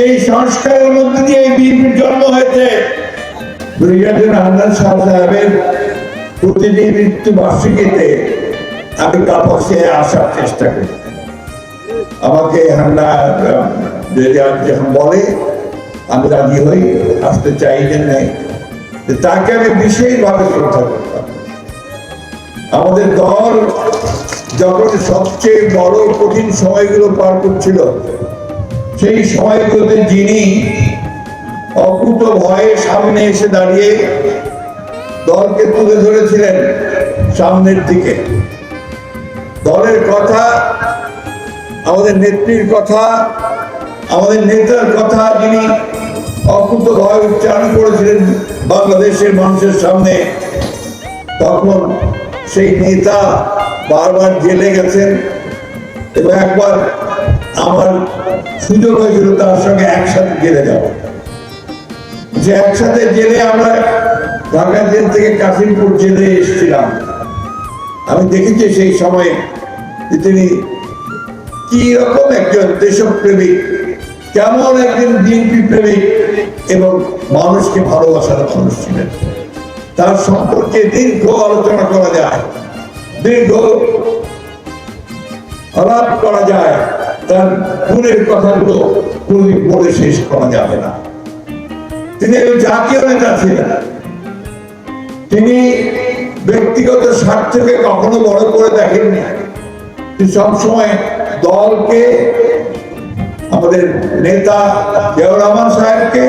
এই সংস্কারের মধ্যে দিয়ে জন্ম হয়েছে। ব্রিগেডিয়ার হান্নান শাহ সাহেবের প্রতিটি মৃত্যু বার্ষিকীতে আমি কাপড়ে আসার চেষ্টা করি। আমাকে হান্না যখন বলে, আমি রাজি হই, আসতে চাই যে নেই তাকে আমি বিশেষভাবে শ্রদ্ধা আমাদের দল যখন সবচেয়ে বড় কঠিন সময়গুলো পার করছিল সেই সময়গুলোতে যিনি অকুত ভয়ে সামনে এসে দাঁড়িয়ে দলকে তুলে ধরেছিলেন সামনের দিকে। দলের কথা, আমাদের নেত্রীর কথা, আমাদের নেতার কথা যিনি অকুত ভয় উচ্চারণ করেছিলেন বাংলাদেশের মানুষের সামনে, তখন সেই নেতা বারবার জেলে গেছেন এবং একবার আমার সুযোগ হয়েছিল তার সঙ্গে একসাথে জেলে যাওয়া। যে একসাথে জেলে আমরা ঢাকা জেল থেকে কাশিমপুর জেলে এসেছিলাম। আমি দেখেছি সেই সময়ে তিনি কি রকম একজন দেশপ্রেমিক, কেমন একজন বিএনপি প্রেমিক এবং মানুষকে ভালোবাসার মানুষ ছিলেন। তার সম্পর্কে দীর্ঘ আলোচনা করা যায়, দীর্ঘ আলাপ করা যায়। তার গুণের কথাগুলো কোনদিন বলে শেষ করা যাবে না। তিনি জাতীয় নেতা ছিলেন। তিনি ব্যক্তিগত স্বার্থকে কখনো বড় করে দেখেননি। সবসময় দলকে, আমাদের নেতা জিয়াউর রহমান সাহেবকে,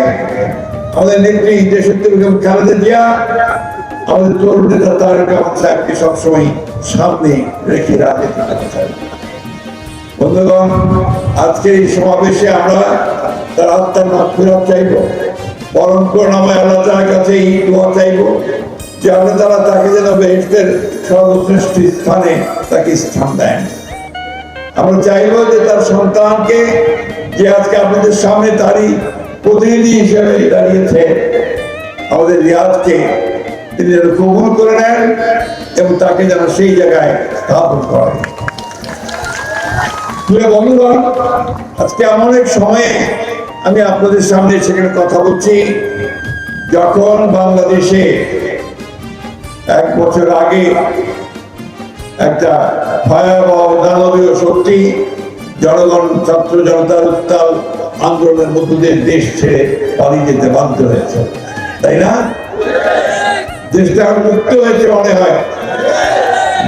আমাদের নেত্রী দেশত্রী বেগম খালেদা জিয়া, আমাদের তরুণ নেতা তারেক রহমান সাহেবকে সবসময় সামনে রেখে রাজনীতি করতে চাই বন্ধুগণ, আজকে এই সমাবেশে আমরা তার আত্মার মাঠ ফেরত চাইব। বরং করুণাময় আল্লাহ তার কাছে এই দোয়া চাইব যে আল্লাহ তারা তাকে যেন বেহেস্তের সর্বশ্রেষ্ঠ স্থানে তাকে স্থান দেন। আমরা চাইব যে তার সন্তানকে যে আজকে আপনাদের সামনে তারই প্রতিনিধি হিসেবে দাঁড়িয়েছে, আমাদের রিয়াজকে তিনি যেন কবুল করে নেন এবং তাকে যেন সেই জায়গায় স্থাপন করেন। প্রিয় বন্ধুগণ, আজকে এমন এক সময়ে আমি আপনাদের সামনে সেখানে কথা বলছি। যখন বাংলাদেশে এক বছর আগে একটা ভয়াবহ দানবীয় শক্তি, জনগণ, ছাত্র জনতার উত্তাল আন্দোলনের মধ্য দিয়ে দেশ ছেড়ে পালিয়ে যেতে বাধ্য হয়েছে। তাই না? দেশটা মুক্ত হয়েছে মনে হয়।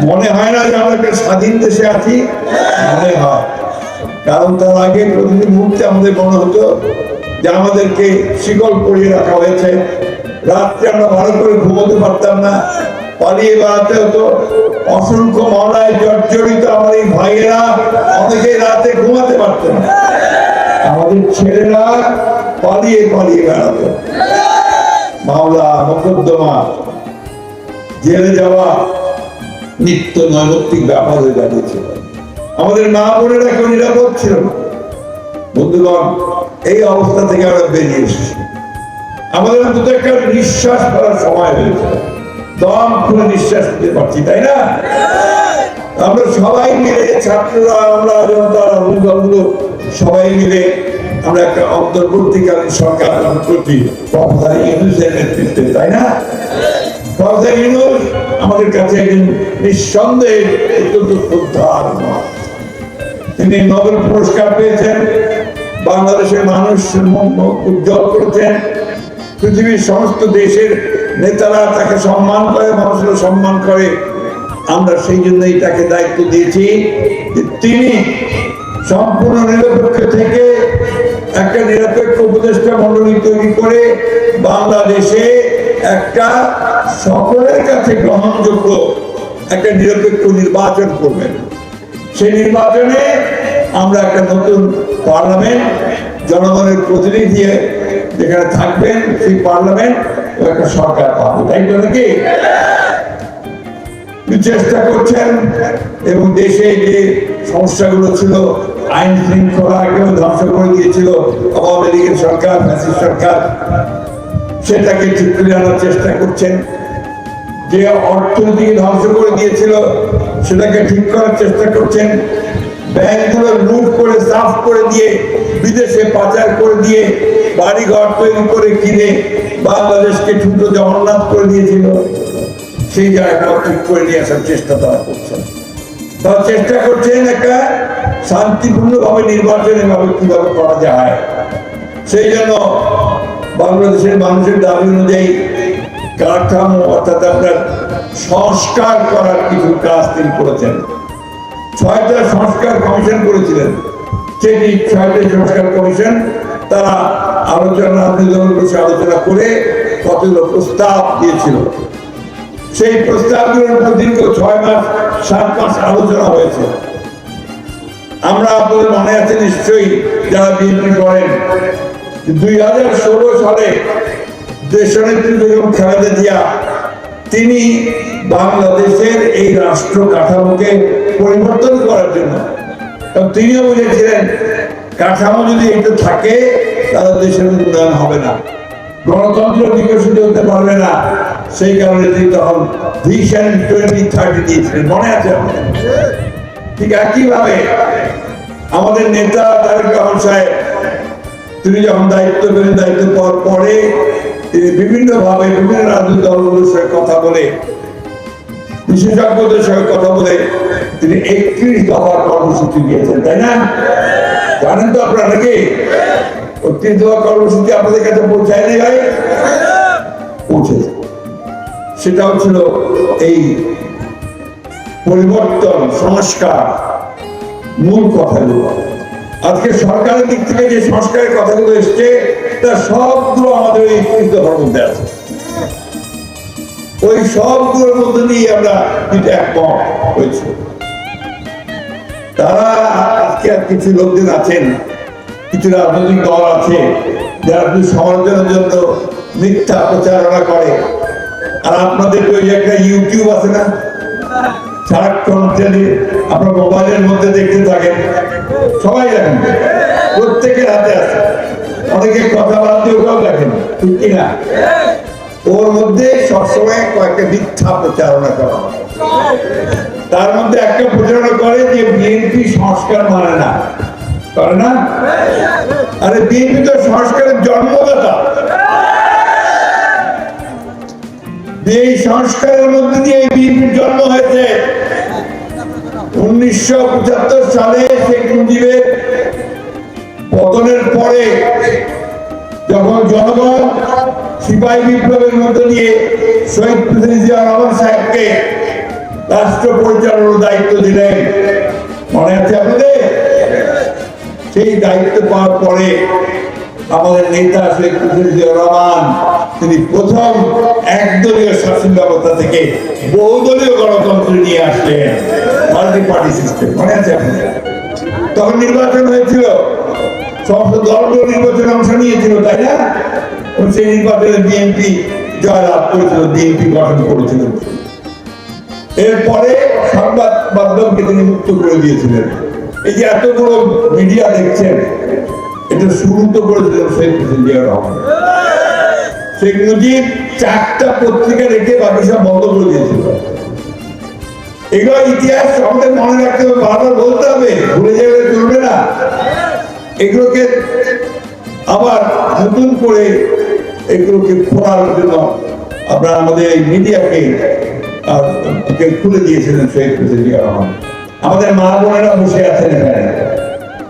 মনে হয় না যে আমরা একটা স্বাধীন দেশে আছি? মনে হয়। কারণ তার আগে প্রতিদিন মুহূর্তে আমাদের মনে হতো যে আমাদেরকে শিকল পরিয়ে রাখা হয়েছে। রাত্রে আমরা ভালো করে ঘুমোতে পারতাম না। পালিয়ে বেড়াতে হতো। অসংখ্য মামলায় জর্জরিত আমার এই ভাইয়েরা অনেকে রাতে ঘুমাতে পারতো না। আমাদের ছেলেরা পালিয়ে পালিয়ে বেড়াতো। মাওলা মোকদ্দমা, জেলে যাওয়া নিত্য নৈমিত্তিক ব্যাপার হয়ে দাঁড়িয়েছিল। আমাদের মা বোনেরা কেউ নিরাপদ ছিল বন্ধুগণ, এই অবস্থা থেকে আমরা বেরিয়ে এসেছি। আমাদের অন্তত একটা নিঃশ্বাস করার সময় হয়েছে। দম খুলে নিঃশ্বাস নিতে পারছি, তাই না? আমরা সবাই মিলে, ছাত্ররা, আমরা জনতারা অভিভাবকগুলো সবাই মিলে আমরা একটা অন্তর্বর্তীকালীন সরকার গঠন করছি। তাই না? আমাদের কাছে একজন নিঃসন্দেহে অত্যন্ত তিনি নোবেল পুরস্কার পেয়েছেন, বাংলাদেশের মানুষ উজ্জ্বল করেছেন। পৃথিবীর সমস্ত দেশের নেতারা তাকে সম্মান করে, মানুষের সম্মান করে। আমরা সেই জন্যই তাকে দায়িত্ব দিয়েছি তিনি সম্পূর্ণ নিরপেক্ষ থেকে একটা নিরপেক্ষ উপদেষ্টা মন্ডলী তৈরি করে বাংলাদেশে একটা সকলের কাছে গ্রহণযোগ্য একটা নিরপেক্ষ নির্বাচন করবেন। সেই নির্বাচনে আমরা একটা নতুন পার্লামেন্ট, জনগণের প্রতিনিধি যেখানে থাকবেন, সেই পার্লামেন্ট একটা সরকার পাবো। তাই তো নাকি? চেষ্টা করছেন এবং দেশে যে সমস্যাগুলো ছিল, আইন শৃঙ্খলাকেও ধ্বংস করে দিয়েছিল, আওয়ামী লীগের সরকার, ফ্যাসিস্ট সরকার সেটাকে করে আনার চেষ্টা করছেন। যে অর্থনীতি ধ্বংস করে দিয়েছিল, সেটাকে ঠিক করার চেষ্টা করছেন। ব্যাংকগুলো লুট করে, সাফ করে দিয়ে, বিদেশে পাচার করে দিয়ে বাড়ি ঘর তৈরি করে কিনে বাংলাদেশকে ছোট জগন্নাথ করে দিয়েছিল। সেই জায়গা ঠিক করে নিয়ে আসার চেষ্টা তারা করছেন। তারা চেষ্টা করছেন একটা শান্তিপূর্ণভাবে নির্বাচন এভাবে কীভাবে করা যায়। সেই জন্য বাংলাদেশের মানুষের দাবি অনুযায়ী কাঠামো, অর্থাৎ আপনার সংস্কার করার কিছু কাজ তিনি করেছেন। ছয়টা সংস্কার কমিশন করেছিলেন। সেটি ছয়টা সংস্কার কমিশন, তারা আলোচনা আন্দোলন বসে আলোচনা করে কতগুলো প্রস্তাব দিয়েছিল। সেই প্রস্তাবগুলোর উপর দীর্ঘ ছয় মাস, সাত মাস আলোচনা হয়েছে। আমরা আপনাদের মনে আছে নিশ্চয়ই যারা বিএনপি করেন দুই হাজার ষোলো সালে দেশনেত্রী বেগম খালেদা জিয়া, তিনি বাংলাদেশের এই রাষ্ট্র কাঠামোকে পরিবর্তন করার জন্য। তিনিও বুঝেছিলেন কাঠামো যদি একটু থাকে, তাহলে দেশের উন্নয়ন হবে না। গণতন্ত্র বিকশিত হতে পারবে না। সেই কারণে তিনি তখন ভিশন টোয়েন্টি থার্টি দিয়েছিলেন। মনে আছে? ঠিক একইভাবে আমাদের নেতা তারেক রহমান সাহেব তিনি যখন দায়িত্ব পেলেন, দায়িত্ব পাওয়ার পরে বিভিন্ন ভাবে বিভিন্ন রাজনৈতিক দলগুলোর সঙ্গে কথা বলে, বিশেষজ্ঞদের সঙ্গে কথা বলে তিনি একত্রিশ দফার কর্মসূচি দিয়েছেন, তাই না? জানেন তো আপনারা নাকি? একত্রিশ দফা কর্মসূচি আপনাদের কাছে পৌঁছায়নি ভাই? পৌঁছেছে। সেটা হচ্ছিল এই পরিবর্তন, সংস্কার, মূল কথাগুলো আজকে সরকারের দিক থেকে যে সংস্কারের কথাগুলো এসছে, তা সবগুলো আমাদের একত্রিশ দফার মধ্যে আছে। ওই সবগুলোর মধ্যে নিয়ে আমরা কিন্তু একমত হয়েছে। তারা আজকে আর কিছু লোকজন আছেন, কিছু রাজনৈতিক দল আছে, যারা আপনি সমালোচনার জন্য মিথ্যা প্রচারণা করে। আর আপনাদের ওই একটা ইউটিউব আছে না? সারাক্ষণ টেলি আপনার মোবাইলের মধ্যে দেখতে থাকেন সবাই দেখেন, প্রত্যেকের হাতে আছে। অনেকে কথাবার্তা ওটাও দেখেন, ঠিক কিনা? ওর মধ্যে সবসময় কয়েকটা মিথ্যা প্রচারণা করা তার মধ্যে একটা প্রচারণা করে যে বিএনপি সংস্কার মানে না। করে না? আরে বিএনপি তো সংস্কারের জন্মদাতা। এই সংস্কারের মধ্যে দিয়ে বিএনপির জন্ম হয়েছে। উনিশশো পঁচাত্তর সালে শেখ মুজিবের পতনের পরে যখন জনগণ সিপাহী বিপ্লবের মধ্যে দিয়ে শহীদ প্রেসিডেন্ট জিয়া রহমান সাহেবকে রাষ্ট্র পরিচালনার দায়িত্ব দিলেন। মনে আছে আপনাদের? সেই দায়িত্ব পাওয়ার পরে আমাদের নেতা শেখ মুজিবুর রহমান তিনি প্রথম একদলীয় শাসন ব্যবস্থা থেকে বহুদলীয় গণতন্ত্র নিয়ে আসলেন। মাল্টি পার্টি সিস্টেম মনে আছে তখন নির্বাচন হয়েছিল। সমস্ত দলগুলো নির্বাচনে অংশ নিয়েছিল, তাই না? সেই নির্বাচনে বিএনপি জয়লাভ করেছিল বিএনপি গঠন করেছিল। এরপরে সংবাদ মাধ্যমকে তিনি মুক্ত করে দিয়েছিলেন। এই যে এতগুলো মিডিয়া দেখছেন, এটা শুরু তো করেছিলেন শেখ মুজিবুর রহমান। শেখ মুজিব চারটা পত্রিকা রেখে বাকি সব বন্ধ করে দিয়েছিল। এগুলো ইতিহাস আমাদের মনে রাখতে হবে, বারবার বলতে হবে, ভুলে যাবে চলবে না। এগুলোকে আবার নতুন করে এগুলোকে খোলার জন্য আপনারা আমাদের এই মিডিয়াকে খুলে দিয়েছিলেন শহীদ প্রেসিডেন্ট রহমান। আমাদের মা বোনেরা বসে আছেন এখানে।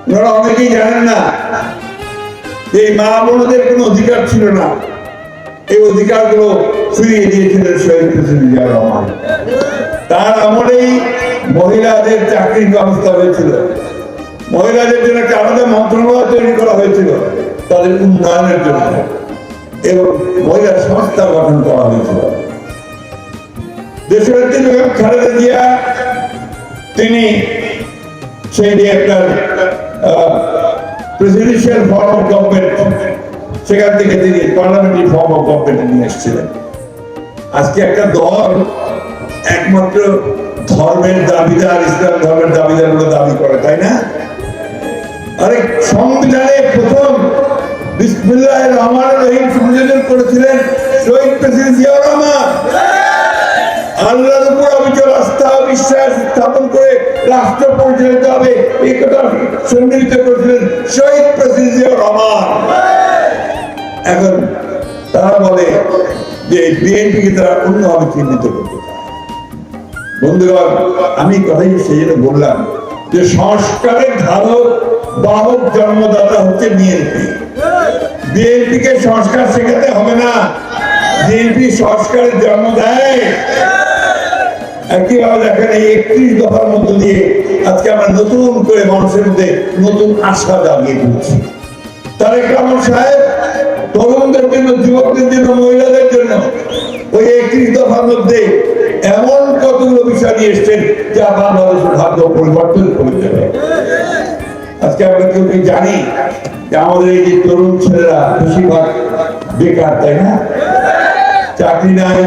ওনারা অনেকেই জানেন না এই মা বোনদের কোনো অধিকার ছিল না। এই অধিকারগুলো ফিরিয়ে দিয়েছিলেন শহীদ প্রেসিডেন্ট রহমান। তার আমলেই মহিলাদের চাকরির ব্যবস্থা হয়েছিল। মহিলাদের জন্য একটা আলাদা মন্ত্রণালয় তৈরি করা হয়েছিল, তাদের উন্নয়নের জন্য। এবং মহিলা সংস্থা গঠন করা হয়েছিল। দেশের খালেদা জিয়া, তিনি সেই যে আপনার প্রেসিডেন্সিয়াল ফর্ম অফ গভর্নমেন্ট সেখান থেকে তিনি পার্লামেন্টারি ফর্ম অফ গভর্নমেন্ট নিয়ে এসেছিলেন। আজকে একটা দল একমাত্র ধর্মের দাবিদার, ইসলাম ধর্মের দাবিদার বলে দাবি করে, তাই না? আরে সংবিধানে প্রথম রহমান রহিম সংযোজন করেছিলেন শহীদ প্রেসিডেন্ট জিয়া রহমান। আল্লাহর উপর অবিচল আস্থা বিশ্বাস স্থাপন করে রাষ্ট্র পরিচালিত হবে। এই কথা সম্মিলিত করেছিলেন শহীদ প্রেসিডেন্ট জিয়াউর রহমান। এখন তারা বলে যে বিএনপিকে তারা অন্যভাবে চিহ্নিত করতে চায়। বন্ধুগণ, আমি কথাই সেই জন্য বললাম যে সংস্কারের ধারক বাহক জন্মদাতা হচ্ছে বিএনপি। বিএনপি কে সংস্কার শেখাতে হবে না। বিএনপি সংস্কারের জন্ম দেয়। দেখেন এই একত্রিশ দফার মধ্য দিয়ে আজকে আমরা নতুন করে মানুষের মধ্যে নতুন আশা জাগিয়ে তুলছি। তারেক রহমান সাহেব তরুণদের জন্য, যুবকদের জন্য, মহিলাদের জন্য ওই একত্রিশ দফার মধ্যে এমন কতগুলো বিষয় নিয়ে এসছেন যা বাংলাদেশের ভাগ্য পরিবর্তন করে দেবে আজকে আমরা কেউ জানি যে আমাদের এই যে তরুণ ছেলেরা বেশিরভাগ বেকার, তাই না? চাকরি নাই,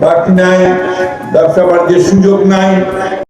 বাকরি নাই, ব্যবসা বাণিজ্যের সুযোগ নাই